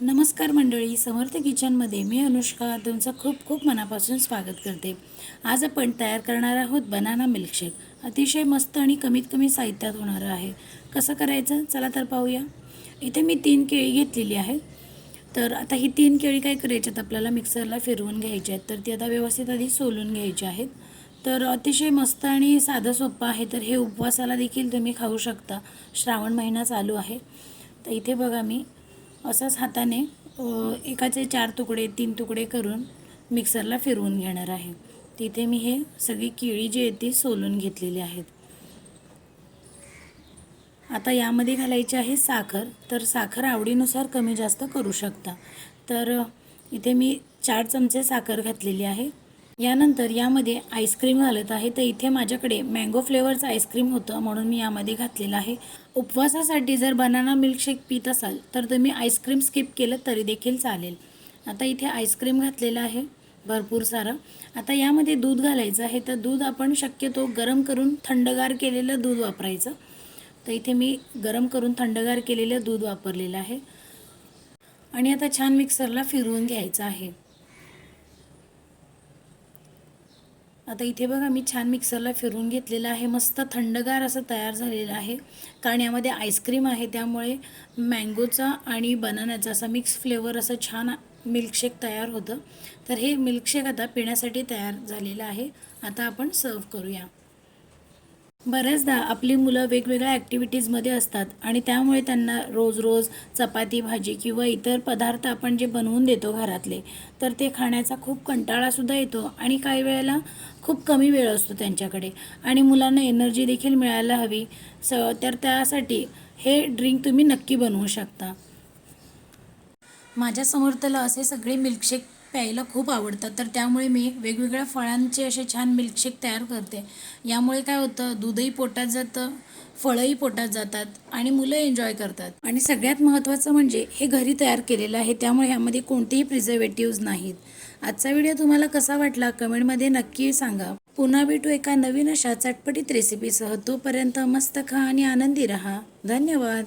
नमस्कार मंडळी समर्थ किचनमध्ये मी अनुष्का तुमचं खूप खूप मनापासून स्वागत करते. आज आपण तयार करणार आहोत बनाना मिल्कशेक. अतिशय मस्त आणि कमीत कमी साहित्यात होणारं आहे. कसं करायचं? चला तर पाहूया. इथे मी तीन केळी घेतलेली आहे तर आता ही तीन केळी काय करायच्यात आपल्याला? मिक्सरला फिरवून घ्यायची आहेत. तर ती आता व्यवस्थित आधी सोलून घ्यायची आहेत. तर अतिशय मस्त आणि साधं सोपं आहे. तर हे उपवासाला देखील तुम्ही खाऊ शकता. श्रावण महिना चालू आहे. तर इथे बघा मी असंच हाताने एकाचे चार तुकडे तीन तुकडे करून मिक्सरला फिरवून घेणार आहे. तिथे मी हे सगळी केळी जी आहे ती सोलून घेतलेली आहेत. आता यामध्ये घालायची आहे साखर. तर साखर आवडीनुसार कमी जास्त करू शकता. तर इथे मी चार चमचे साखर घातलेली आहे. यानंतर यामध्ये आईस्क्रीम घालत आहे. तर इथे माझ्याकडे मँगो फ्लेवरचं आईस्क्रीम होतं म्हणून मी यामध्ये घातलेलं आहे. उपवासासाठी जर बनाना मिल्कशेक पित असाल तर तुम्ही आईस्क्रीम स्किप केलं तरी देखील चालेल. आता इथे आईस्क्रीम घातलेलं आहे भरपूर सारं. आता यामध्ये दूध घालायचं आहे. तर दूध आपण शक्यतो गरम करून थंडगार केलेलं दूध वापरायचं. तर इथे मी गरम करून थंडगार केलेलं दूध वापरलेलं आहे. आणि आता छान मिक्सरला फिरवून घ्यायचं आहे. आता इथे बघा मी छान मिक्सरला फिरून घेतलेलं आहे. मस्त थंडगार असं तयार झालेलं आहे. कारण यामध्ये आईस्क्रीम आहे त्यामुळे मँगोचा आणि बनानाचा असा मिक्स फ्लेवर असं छान मिल्कशेक तयार होतं. तर हे मिल्कशेक आता पिण्यासाठी तयार झालेलं आहे. आता आपण सर्व करूया. बऱ्याचदा आपली मुलं वेगवेगळ्या ॲक्टिव्हिटीजमध्ये असतात आणि त्यामुळे त्यांना रोज रोज चपाती भाजी किंवा इतर पदार्थ आपण जे बनवून देतो घरातले तर ते खाण्याचा खूप कंटाळासुद्धा येतो आणि काही वेळेला खूप कमी वेळ असतो त्यांच्याकडे. आणि मुलांना एनर्जी देखील मिळायला हवी. स तर त्यासाठी हे ड्रिंक तुम्ही नक्की बनवू शकता. माझ्यासमोर त्याला असे सगळे मिल्कशेक प्यायला खूप आवडतात. तर त्यामुळे मी वेगवेगळ्या फळांचे असे छान मिल्कशेक तयार करते. यामुळे काय होतं दूधही पोटात जातं फळंही पोटात जातात आणि मुलं एन्जॉय करतात. आणि सगळ्यात महत्त्वाचं म्हणजे हे घरी तयार केलेलं आहे त्यामुळे ह्यामध्ये कोणतेही प्रिझर्वेटिव्ज नाहीत. आजचा व्हिडिओ तुम्हाला कसा वाटला कमेंटमध्ये नक्की सांगा. पुन्हा भेटू एका नवीन अशा चटपटीत रेसिपीसह तोपर्यंत मस्त खा आणि आनंदी रहा. धन्यवाद.